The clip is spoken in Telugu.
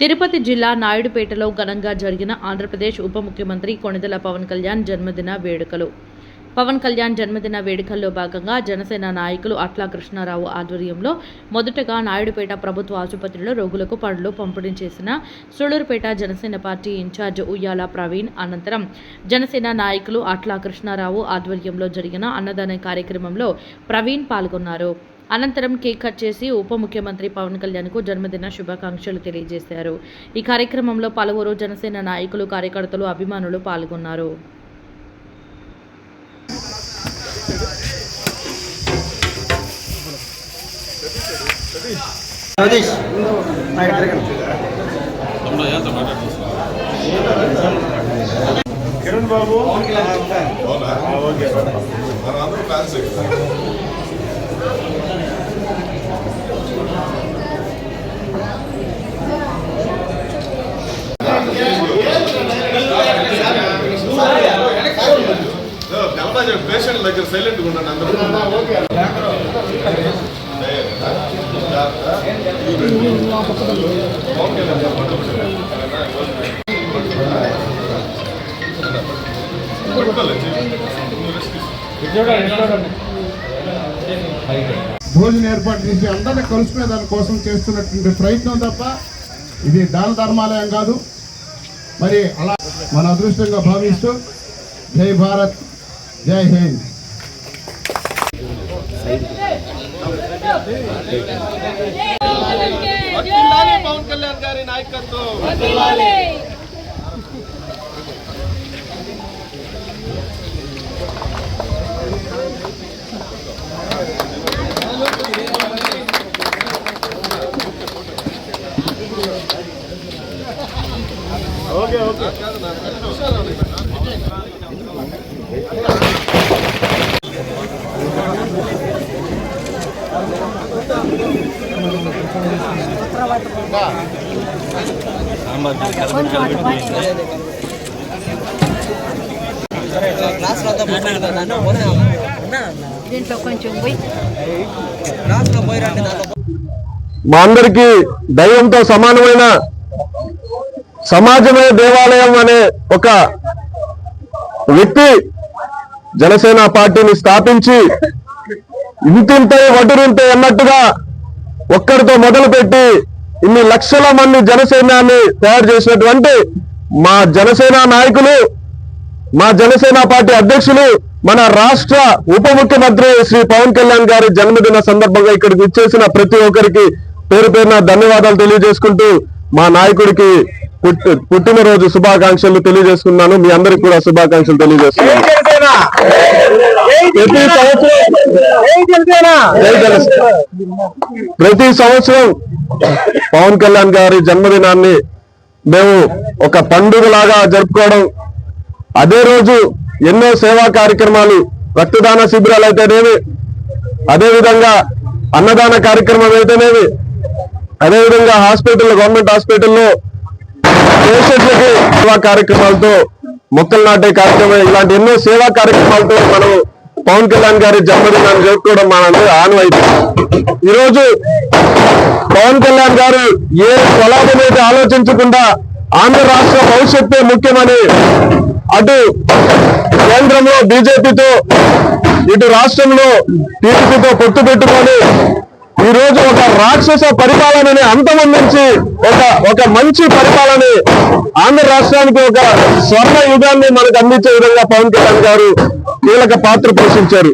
తిరుపతి జిల్లా నాయుడుపేటలో ఘనంగా జరిగిన ఆంధ్రప్రదేశ్ ఉప ముఖ్యమంత్రి కొణిదెల పవన్ కళ్యాణ్ జన్మదిన వేడుకలు. పవన్ కళ్యాణ్ జన్మదిన వేడుకల్లో భాగంగా జనసేన నాయకులు అట్లా కృష్ణారావు ఆధ్వర్యంలో మొదటగా నాయుడుపేట ప్రభుత్వ ఆసుపత్రిలో రోగులకు పండ్లు పంపిణీ చేసిన సూళూరుపేట జనసేన పార్టీ ఇన్ఛార్జ్ ఉయ్యాల ప్రవీణ్ అనంతరం జనసేన నాయకులు అట్లా కృష్ణారావు ఆధ్వర్యంలో జరిగిన అన్నదాన కార్యక్రమంలో ప్రవీణ్ పాల్గొన్నారు. అనంతరం కేక్ కట్ చేసి ఉప ముఖ్యమంత్రి పవన్ కళ్యాణ్కు జన్మదిన శుభాకాంక్షలు తెలియజేశారు. ఈ కార్యక్రమంలో పలువురు జనసేన నాయకులు కార్యకర్తలు అభిమానులు పాల్గొన్నారు. Kiran Babu. Okay fans patient దగ్గర సైలెంట్గా ఉండండి అందరూ. భోజనం ఏర్పాటు చేసి అందరిని కలుసుకునే దానికోసం చేస్తున్నటువంటి ప్రయత్నం తప్ప ఇది దాన ధర్మాలయం కాదు. మరి అలా మన అదృష్టంగా భావిస్తూ జై భారత్. జై హింద్ పవన్ కళ్యాణ్ గారి నాయకత్వం ఓకే ఓకే దీంట్లో కొంచెం పోయి. మా అందరికీ దైవంతో సమానమైన సమాజమే దేవాలయం అనే ఒక వ్యక్తి జనసేన పార్టీని స్థాపించి ఇంతింతే వడ్డురింతే అన్నట్టుగా ఒక్కరితో మొదలుపెట్టి ఇన్ని లక్షల మంది జనసేనాన్ని తయారు చేసినటువంటి మా జనసేన నాయకులు మా జనసేన పార్టీ అధ్యక్షులు మన రాష్ట్ర ఉప ముఖ్యమంత్రి శ్రీ పవన్ కళ్యాణ్ గారి జన్మదిన సందర్భంగా ఇక్కడికి ఇచ్చేసిన ప్రతి ఒక్కరికి పేరు పేరున ధన్యవాదాలు తెలియజేసుకుంటూ మా నాయకుడికి పుట్టి పుట్టినరోజు శుభాకాంక్షలు తెలియజేసుకున్నాను. మీ అందరికి కూడా శుభాకాంక్షలు తెలియజేస్తున్నాను. ప్రతి సంవత్సరం. ప్రతి సంవత్సరం పవన్ కళ్యాణ్ గారి జన్మదినాన్ని మేము ఒక పండుగలాగా జరుపుకోవడం అదే రోజు ఎన్నో సేవా కార్యక్రమాలు రక్తదాన శిబిరాలు అయితేనేమి అదే విధంగా అన్నదాన కార్యక్రమం అయితేనేమి అదే విధంగా హాస్పిటల్ గవర్నమెంట్ హాస్పిటల్లో పేషెంట్లకి సేవా కార్యక్రమాలతో మొక్కలు నాటే కార్యక్రమం ఇలాంటి ఎన్నో సేవా కార్యక్రమాలతో మనం పవన్ కళ్యాణ్ గారి జన్మదినాన్ని జరుపుకోవడం మనందరూ ఆనవాయితీ. ఈరోజు పవన్ కళ్యాణ్ గారు ఏ స్వలాభం అయితే ఆలోచించకుండా ఆంధ్ర రాష్ట్ర భవిష్యత్తే ముఖ్యమని అటు కేంద్రంలో బీజేపీతో ఇటు రాష్ట్రంలో టీడీపీతో పొత్తు పెట్టుకొని ఈ రోజు ఒక రాక్షస పరిపాలనని అంతమొందించి ఒక ఒక మంచి పరిపాలన ఆంధ్ర రాష్ట్రానికి ఒక స్వర్ణ యుగాన్ని మనకు అందించే విధంగా పవన్ కళ్యాణ్ గారు కీలక పాత్ర పోషించారు.